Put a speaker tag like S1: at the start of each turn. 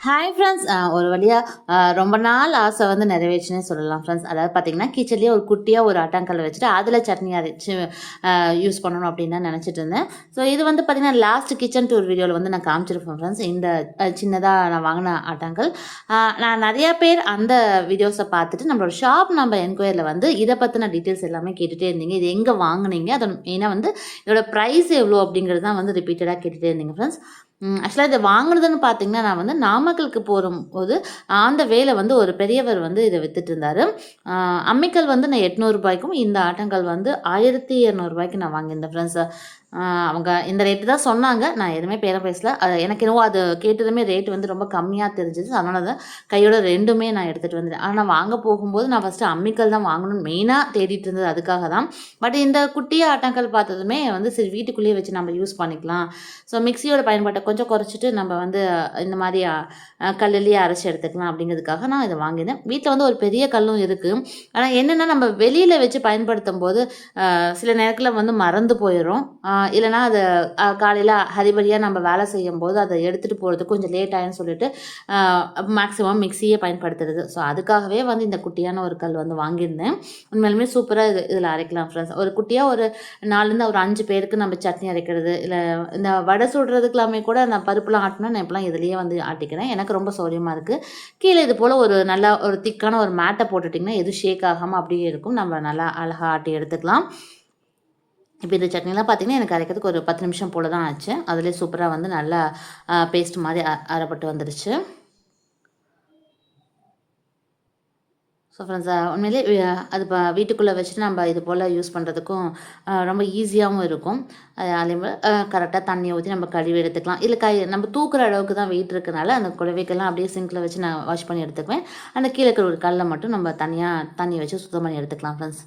S1: Hi friends ஒரு வழியாக ரொம்ப நாள் ஆசை வந்து நிறைவேச்சுன்னே சொல்லலாம் ஃப்ரெண்ட்ஸ் அதாவது பார்த்தீங்கன்னா கிச்சன்லேயே ஒரு குட்டியாக ஒரு அட்டாங்கல் வச்சுட்டு அதில் சட்னி அரைச்சி யூஸ் பண்ணணும் அப்படின்னு தான் நினச்சிட்டு இருந்தேன். ஸோ இது வந்து பார்த்திங்கன்னா லாஸ்ட் கிச்சன் டூர் வீடியோவில் வந்து நான் காமிச்சிருப்பேன் ஃப்ரெண்ட்ஸ் இந்த சின்னதாக நான் வாங்கின அட்டாங்கல். நான் நிறையா பேர் அந்த வீடியோஸை பார்த்துட்டு நம்மளோட ஷாப் நம்ம என்கொயரியில் வந்து இதை பற்றின டீட்டெயில்ஸ் எல்லாமே கேட்டுகிட்டே இருந்தீங்க. இது எங்கே வாங்குனீங்க? அது மெயினாக வந்து இதோட ப்ரைஸ் எவ்வளோ அப்படிங்கிறது தான் வந்து ரிப்பீட்டடாக கேட்டுகிட்டே இருந்தீங்க ஃப்ரெண்ட்ஸ் ஆக்சுவலாக இதை வாங்கினதுன்னு பார்த்தீங்கன்னா நான் வந்து நாமக்கலுக்கு போகும்போது அந்த வேலை வந்து ஒரு பெரியவர் வந்து இதை வித்துட்டு இருந்தார். அம்மிக்கல் வந்து நான் எட்நூறுபாய்க்கும் இந்த ஆட்டங்கள் வந்து ஆயிரத்தி இரநூறுபாய்க்கு நான் வாங்கியிருந்தேன் ஃப்ரெண்ட்ஸ் அவங்க இந்த ரேட்டு தான் சொன்னாங்க. நான் எதுவுமே பேரம் பேசல. அது எனக்கு என்னவோ அது கேட்டதுமே ரேட் வந்து ரொம்ப கம்மியாக தெரிஞ்சிச்சு. அதனால தான் கையோட ரெண்டுமே நான் எடுத்துகிட்டு வந்துட்டேன். ஆனால் வாங்க போகும்போது நான் ஃபஸ்ட்டு அம்மிக்கல் தான் வாங்கணும்னு மெயினாக தேடிட்டு இருந்தது அதுக்காக தான். பட் இந்த குட்டிய ஆட்டங்கள் பார்த்ததுமே வந்து சரி வீட்டுக்குள்ளேயே வச்சு நம்ம யூஸ் பண்ணிக்கலாம். ஸோ மிக்சியோட பயன்பாட்டை கொஞ்சம் குறைச்சிட்டு நம்ம வந்து இந்த மாதிரி கல்லுலேயே அரைச்சி எடுத்துக்கலாம் அப்படிங்கிறதுக்காக நான் இதை வாங்கினேன் வீட்டில் வந்து ஒரு பெரிய கல்லும் இருக்குது ஆனால் என்னென்னா நம்ம வெளியில் வச்சு பயன்படுத்தும் போது சில நேரத்தில் வந்து மறந்து போயிடும் இல்லைனா அது காலையில் ஹரிபரியாக நம்ம வேலை செய்யும் போது அதை எடுத்துகிட்டு போகிறது கொஞ்சம் லேட் ஆகும்னு சொல்லிட்டு மேக்ஸிமம் மிக்சியே பயன்படுத்துறது. ஸோ அதுக்காகவே வந்து இந்த குட்டியான ஒரு கல் வந்து வாங்கியிருந்தேன். உண்மையிலுமே சூப்பராக இது இதில் அரைக்கலாம் ஃப்ரெண்ட்ஸ் ஒரு குட்டியாக ஒரு நாலுலேருந்து ஒரு அஞ்சு பேருக்கு நம்ம சட்னி அரைக்கிறது இல்லை இந்த வடை சுடுறதுக்கெல்லாமே கூட நான் பருப்புலாம் ஆட்டினா நான் இப்போலாம் இதுலேயே வந்து ஆட்டிக்கிறேன். எனக்கு ரொம்ப சௌரியமாக இருக்குது கீழே இது போல் ஒரு நல்லா ஒரு திக்கான ஒரு மேட்டை போட்டுட்டிங்கன்னா எதுவும் ஷேக் ஆகாமல் அப்படியே இருக்கும். நம்ம நல்லா அழகாக ஆட்டி எடுத்துக்கலாம். இப்போ இந்த சட்னிலாம் பார்த்தீங்கன்னா எனக்கு அரைக்கிறதுக்கு ஒரு பத்து நிமிஷம் போல் தான் ஆச்சு அதிலே சூப்பராக வந்து நல்லா பேஸ்ட் மாதிரி அ- அரைப்பட்டு வந்துடுச்சு ஸோ ஃப்ரெண்ட்ஸ் uh, உண்மையிலே uh, அது இப்போ வீட்டுக்குள்ளே வச்சுட்டு நம்ம இது போல் யூஸ் பண்ணுறதுக்கும் uh, ரொம்ப ஈஸியாகவும் இருக்கும். அதே மாதிரி கரெக்டாக தண்ணியை ஊற்றி நம்ம கழுவி எடுத்துக்கலாம். இல்லை கை நம்ம தூக்குற அளவுக்கு தான் வெயிட் இருக்கனால அந்த குழவைக்கெல்லாம் அப்படியே சிங்கில் வச்சு நான் வாஷ் பண்ணி எடுத்துக்குவேன். அந்த கீழே இருக்கிற ஒரு கல்லை மட்டும் நம்ம தனியாக தண்ணி வச்சு சுத்தம் பண்ணி எடுத்துக்கலாம் ஃப்ரெண்ட்ஸ்